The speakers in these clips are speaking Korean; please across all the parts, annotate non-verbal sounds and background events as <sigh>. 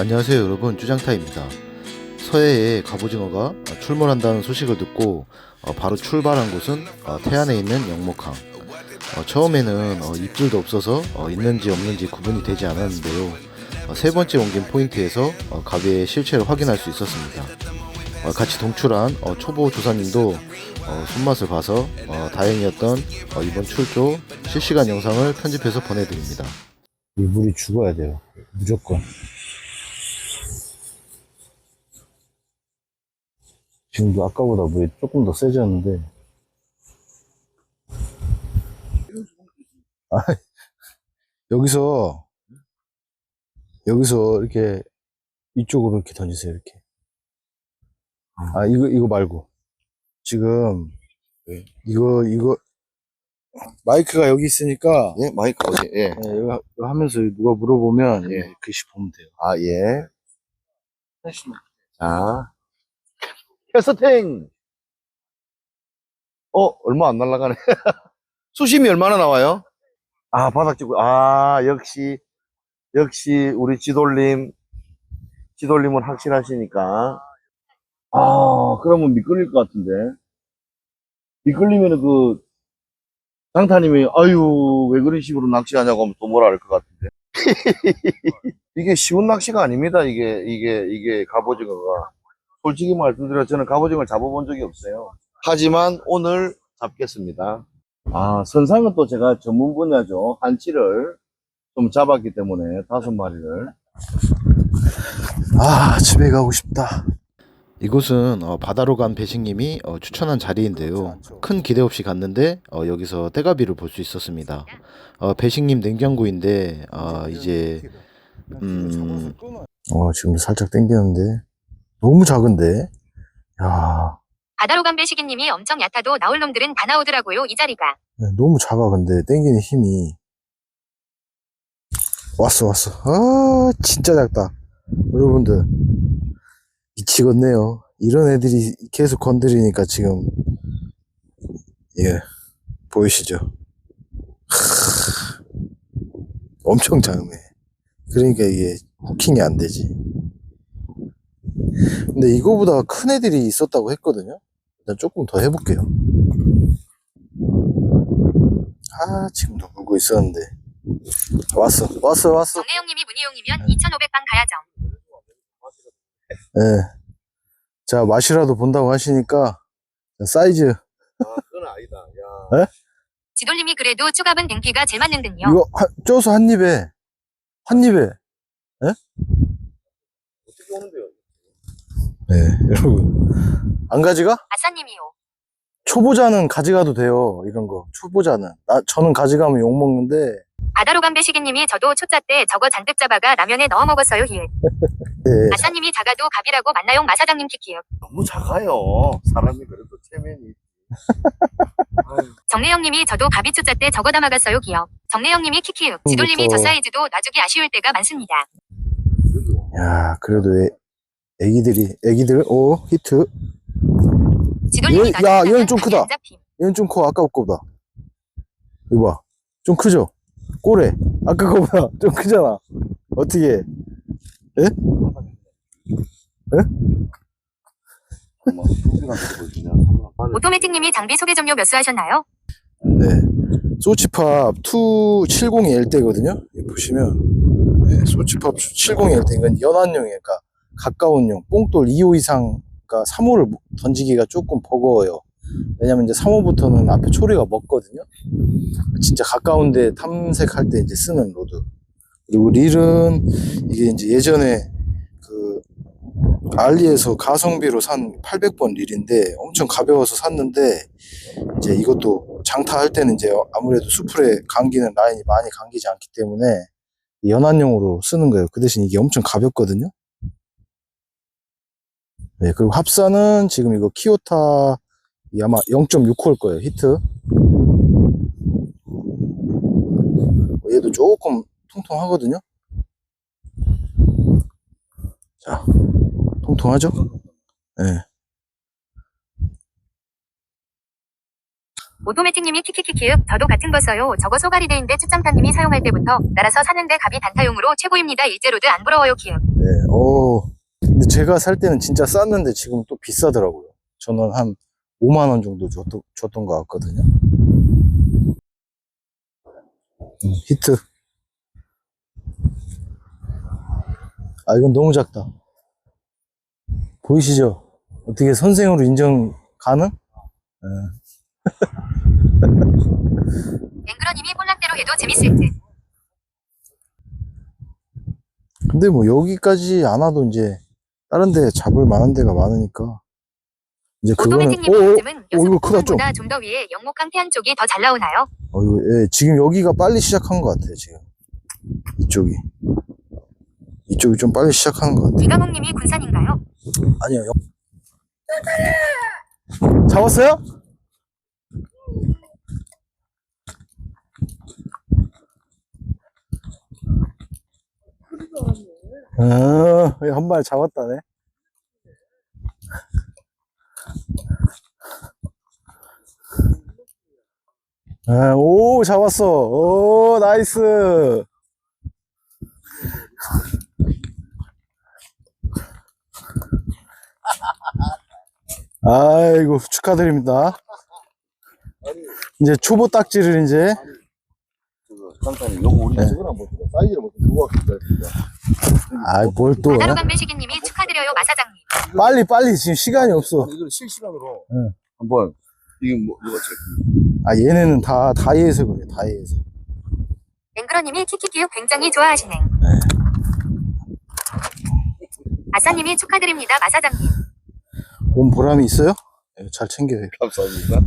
안녕하세요 여러분 쭈장타입니다. 서해에 갑오징어가 출몰한다는 소식을 듣고 어, 바로 출발한 곳은 어, 태안에 있는 영목항. 어, 처음에는 어, 입질도 없어서 어, 있는지 없는지 구분이 되지 않았는데요. 어, 세 번째 옮긴 포인트에서 어, 갑의 실체를 확인할 수 있었습니다. 어, 같이 동출한 어, 초보 조사님도 어, 손맛을 봐서 어, 다행이었던 어, 이번 출조 실시간 영상을 편집해서 보내드립니다. 이 물이 죽어야 돼요. 무조건. 지금도 아까보다 물이 조금 더 세졌는데. 아, <laughs> 여기서, 여기서 이렇게 이쪽으로 이렇게 던지세요, 이렇게. 아, 이거, 이거 말고. 지금, 이거, 이거, 마이크가 여기 있으니까, 예, 마이크 어디? 예. 네, 이거, 이거 하면서 누가 물어보면 예. 예, 글씨 보면 돼요. 아, 예. 자. 캐스팅! 어, 얼마 안 날라가네. <laughs> 수심이 얼마나 나와요? 아, 바닥 찍고, 아, 역시, 역시, 우리 지돌님, 지돌님은 확실하시니까. 아, 그러면 미끌릴 것 같은데. 미끌리면은 그, 장타님이, 아유, 왜 그런 식으로 낚시하냐고 하면 또 뭐라 할 것 같은데. <laughs> 이게 쉬운 낚시가 아닙니다. 이게 이게 이게 갑오징어가 솔직히 말씀드려 저는 갑오징어를 잡아본 적이 없어요. 하지만 오늘 잡겠습니다. 아 선상은 또 제가 전문 분야죠. 한치를 좀 잡았기 때문에 다섯 마리를 아, 집에 가고 싶다. 이곳은 어, 바다로 간 배식님이 어, 추천한 자리인데요. 큰 기대 없이 갔는데 어, 여기서 떼가비를 볼 수 있었습니다. 어, 배식님 냉장고인데 어, 이제 음, 어, 지금 살짝 땡기는데. 너무 작은데? 야, 바다로 간 배시기님이 엄청 얕아도 나올 놈들은 다 나오더라고요 이 자리가. 네, 너무 작아, 근데. 땡기는 힘이. 왔어, 왔어. 아, 진짜 작다. 여러분들. 미치겠네요. 이런 애들이 계속 건드리니까 지금. 예. 보이시죠? 하, 엄청 작네. 그러니까 이게 후킹이 안 되지. 근데 이거보다 큰 애들이 있었다고 했거든요. 일단 조금 더 해볼게요. 아, 지금도 물고 있었는데. 왔어, 왔어, 왔어. 정혜영님이 문희영이면 2,500방 가야죠. 예. 자, 맛이라도 본다고 하시니까, 자, 사이즈. 아 그건 아니다. 야 지돌님이 그래도 추갑은 댕피가 제일 맞는 듯요. 이거, 한, 쪄서 한 입에, 한 입에. 오는데요? 네, <laughs> 여러분. 안 가지가? 아싸님이요. 초보자는 가져가도 돼요. 이런 거. 초보자는. 나, 저는 가져가면 욕먹는데, 바다로 간 배시기님이 저도 초짜 때 저거 잔뜩 잡아가 라면에 넣어 먹었어요 히읗. <laughs> 네. 아싸님이 작아도 갑이라고 만나용 마사장님 키키요. 너무 작아요. 사람이 그래도 체면이. <laughs> 아유, 정래영님이 저도 갑이 초짜 때 저거 담아갔어요 기억. 정래영님이 키키요. 지돌님이 저 그렇죠. 사이즈도 놔주기 아쉬울 때가 많습니다. 그래도 야, 그래도 애, 애기들이, 애기들, 오, 히트. 얘- 야, 얘는 좀 크다. 얘는 좀 커, 아까 거보다. 이거 봐. 좀 크죠? 꼬래. 아까 거보다 <laughs> 좀 크잖아. 어떻게 해? 보이냐. 음. 오토매틱님이 장비 소개 점료 몇 수 하셨나요? 네. 소치팝 270L대거든요. 보시면. 네, 소치팝 270L대. 이건 연한용이에요. 그러니까 가까운 용. 뽕돌 2호 이상, 그러니까 3호를 던지기가 조금 버거워요. 왜냐면 이제 3호부터는 앞에 초리가 먹거든요. 진짜 가까운데 탐색할 때 이제 쓰는 로드. 그리고 릴은 이게 이제 예전에 그 알리에서 가성비로 산 800번 릴인데 엄청 가벼워서 샀는데 이제 이것도 장타할 때는 이제 아무래도 수풀에 감기는 라인이 많이 감기지 않기 때문에 연한용으로 쓰는 거예요. 그 대신 이게 엄청 가볍거든요. 네, 그리고 합사는 지금 이거 키오타 이 아마 0.6호일 거예요. 히트. 얘도 조금 통통하거든요. 자, 통통하죠? 네. 오토매틱님이 키키키키읍 저도 같은 거 써요. 저거 소가리대인데 쭈짱타님이 사용할 때부터 날아서 사는데 갑이 단타용으로 최고입니다. 일제로드 안 부러워요 키읍. 네, 오. 근데 제가 살 때는 진짜 쌌는데 지금 또 비싸더라고요. 저는 한 5만원 정도 줬던, 줬던 것 같거든요. 음, 히트. 아, 이건 너무 작다. 보이시죠? 어떻게 선생으로 인정 가능? <laughs> 앵그러님이 꼴락대로 해도 재밌을 듯. 근데 뭐 여기까지 안 와도 이제 다른 데 잡을 만한 데가 많으니까 이제 그거는 어, 요즘은 어, 이거 크다 좀 요즘 좀더 위에 영목 강 태안 쪽이 더 잘 나오나요? 어, 이거, 예, 지금 여기가 빨리 시작한 것 같아요 지금 이쪽이 이쪽이 좀 빨리 시작하는 것 같아요 이가몽님이 군산인가요? 아니요 여... 잡았어요? 아, 한 마리 잡았다네. 아, 오, 잡았어. 오, 나이스. 아이고, 축하드립니다. 이제 초보 딱지를 이제, 장타님 요거 우리 네. 저거랑 한번 좀 사이즈를 한번 두고 갈게요. 아, 뭘 또, 바다로 간배시기님이 축하드려요 마사장님. 빨리, 빨리, 지금 시간이 없어. 이걸 실시간으로 네. 한번 이게 뭐 이거 제 아, 얘네는 다, 다이에서 그래, 다이에서. 앵그러님이 키키키우 굉장히 좋아하시네. 아싸님이 축하드립니다 마사장님. 온 보람이 있어요? 예, 잘 챙겨요. 감사합니다.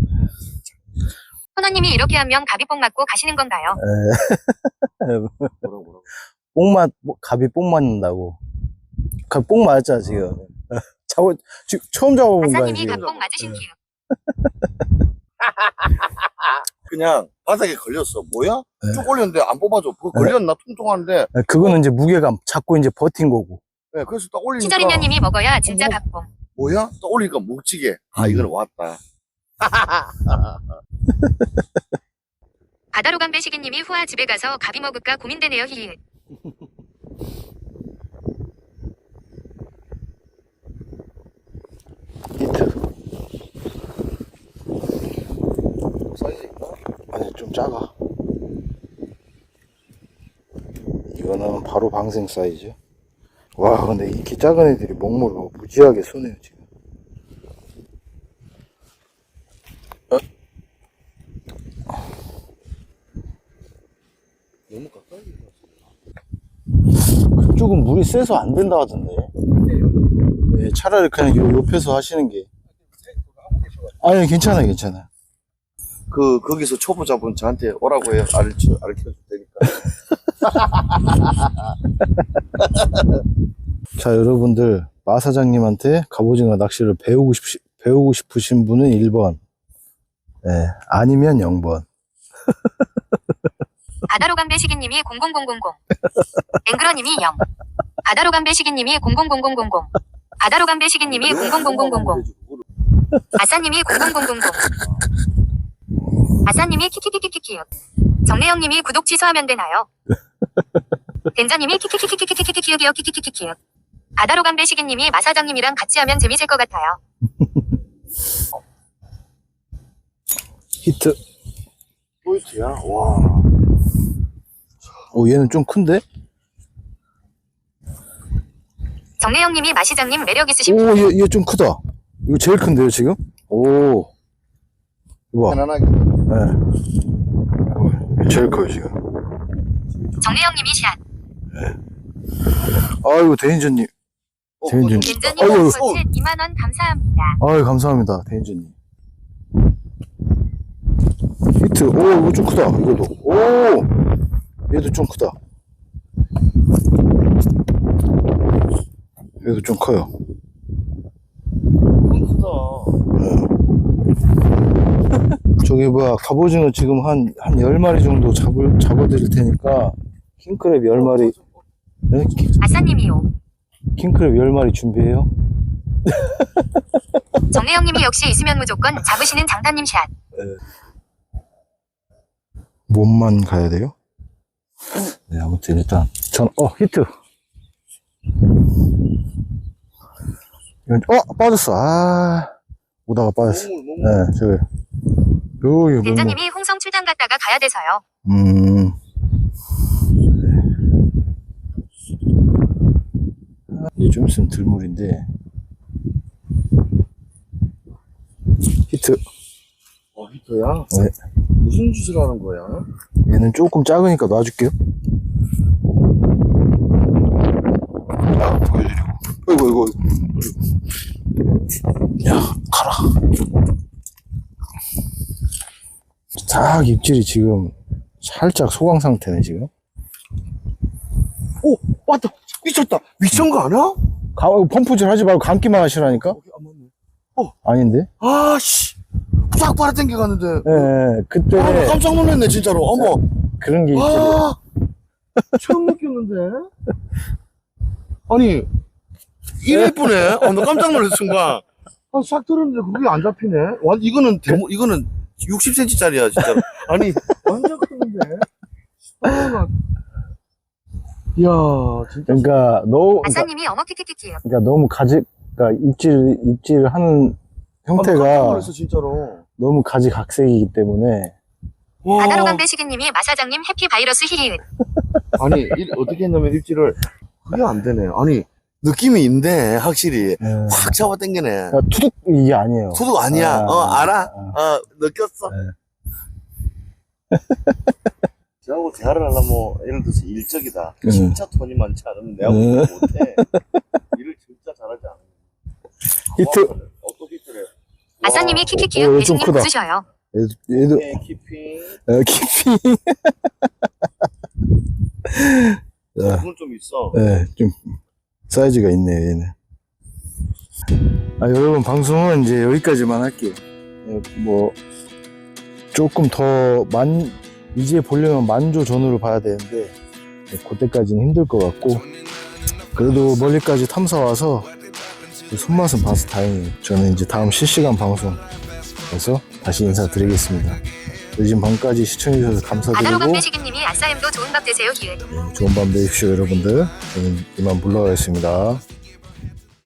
호너님이 이렇게 하면 가비뽕 맞고 가시는 건가요? <laughs> 뭐라고 뭐라고. 뽕맛, 뭐, 갑이 뽕 맞는다고. 갑 뽕 맞았잖아, 지금. <laughs> 잡아, 지금 처음 잡아본 거야, 아싸님이 지금. 갑뽕 맞으신 큐. <laughs> 그냥 바닥에 걸렸어. 뭐야? 네. 쭉 올렸는데 안 뽑아줘. 그거 걸렸나 통통한데. 예, 그거는 이제 무게감 잡고 이제 버틴 거고. 네, 그래서 딱 올리니까 치저리냐님이 먹어야 진짜. 갑뽕. 뭐야? 딱 올리니까 묵직해. 아 이거는 왔다. 바다로 간배시기님이 후아 집에 가서 가비 먹을까 고민되네요 히히. 히트. 사이즈 있나? 아니, 좀 작아. 이거는 바로 방생 사이즈. 와, 근데 이렇게 작은 애들이 먹물을 무지하게 쏘네요, 지금. 너무 가까이. 그쪽은 물이 세서 안 된다 하던데. 네, 차라리 그냥 요 옆에서 하시는 게. 아니, 괜찮아요, 괜찮아요. 그 거기서 초보자분 저한테 오라고 해요. 가르쳐 가르쳐 줄 테니까. <laughs> 자, 여러분들, 마 사장님한테 갑오징어 낚시를 배우고 싶, 배우고 싶으신 분은 1번. 네, 아니면 0번. <laughs> 바다로 간배시기님이 00000. 앵그러님이 0. 바다로 간배시기님이 0000000. 바다로 간배시기님이 0000000. 아싸님이 0000. 아싸님이 키키키키키키. 정래영님이 구독 취소하면 되나요? 덴자님이 키키키키키키키키키요 키키키키키. 바다로 간배시기님이 마사장님이랑 같이 하면 재밌을 것 같아요. 히트. 포인트야. 와. 오, 얘는 좀 큰데? 정래영님이 마시장님 매력 있으신 오, 얘, 얘 좀 크다. 이거 제일 큰데요, 지금? 오. 이봐. 편안하게. 네. 제일 커요, 지금. 정래영님이 샷. 아이고, 대인전님. 어. 어, 덴자님 어휴. 슈퍼챗 2만 원 감사합니다. 아유, 감사합니다, 대인전님. 히트. 오, 이거 좀 크다. 이거도. 오! 얘도 좀 크다. 얘도 좀 커요. 저기 뭐야 갑오징어 지금 한 한 10마리 정도 잡을 잡아드릴 테니까 킹크랩 10마리 네? 킹- 아싸님이요. 킹크랩 10마리 준비해요 <laughs> 정래영님이 역시 있으면 무조건 잡으시는 장타님 샷. 몸만 가야 돼요? 네 아무튼 일단 전 어 히트 이건, 어, 빠졌어. 아, 오다가 빠졌어. 네, 저기. 여기, 뭐, 된장님이 홍성 출장 갔다가 가야 돼서요. 음. 이제 좀 있으면 들물인데. 히트. 어, 히터야? 네. 무슨 짓을 하는 거야? 얘는 조금 작으니까 놔줄게요. 아, 보여드리고. 어이구, 어이구. 야, 가라. 딱 입질이 지금 살짝 소강 상태네, 지금. 오, 왔다. 미쳤다. 미친 거 아니야? 가, 펌프질 하지 말고 감기만 하시라니까? 어, 안 맞네. 아닌데? 아, 씨. 싹 빨아 당겨 갔는데. 예, 예, 그때 아, 나 깜짝 놀랐네, 진짜로. 어머. 그런 게 있지. 아, 처음 느꼈는데. <laughs> 아니, 이래 예쁘네. 아, 나 깜짝 놀랐어, 순간. 아, 싹 들었는데 그게 안 잡히네. 완, 이거는 대모, 이거는 60cm짜리야, 진짜로. 아니, 완전 크는데. 아, 나. 이야, 진짜. 그러니까, 너, 그러니까, 아싸님이 어머 키키키키요. 그러니까 너무 가지, 그러니까 입질, 입질 하는 아, 나 깜짝 형태가 놀랐어, 진짜로. 너무 가지각색이기 때문에 와. 바다로 간 배시기님이 마사장님 해피 바이러스 히히은. <laughs> 아니, 일, 어떻게 했냐면 입질을. 그게 안 되네. 아니, 느낌이 있네, 확실히. 예. 확 잡아 당기네. 그러니까 투둑 이게 아니에요. 소득 아니야. 아, 어, 알아? 아. 어, 느꼈어. 네. <laughs> 저하고 대화를 하려면, 예를 들어서 일적이다. 음. 진짜 돈이 많지 않으면 내가 음. 못해. <laughs> 일을 진짜 잘하지 않으면. 히트. 어떤 히트래? 아싸님이 어, 키키키요. 이거 좀 배시님 크다. 웃으셔요. 얘도, 얘도 오케이, 키핑. 어, 깊이. 자, 그건 좀 있어. 예, 좀 사이즈가 있네요, 얘는. 아, 여러분 방송은 이제 여기까지만 할게요. 예, 뭐 조금 더만 이제 보려면 만조 전후로 봐야 되는데 예, 그때까지는 힘들 것 같고 그래도 멀리까지 탐사 와서 그 손맛은 봐서 다행이에요. 저는 이제 다음 실시간 방송에서 다시 인사드리겠습니다. 늦은 밤까지 시청해주셔서 감사드리고 아싸엠도 좋은 밥 되세요 히읗. 네, 좋은 밤 되십시오, 여러분들. 저는 이만 물러가겠습니다.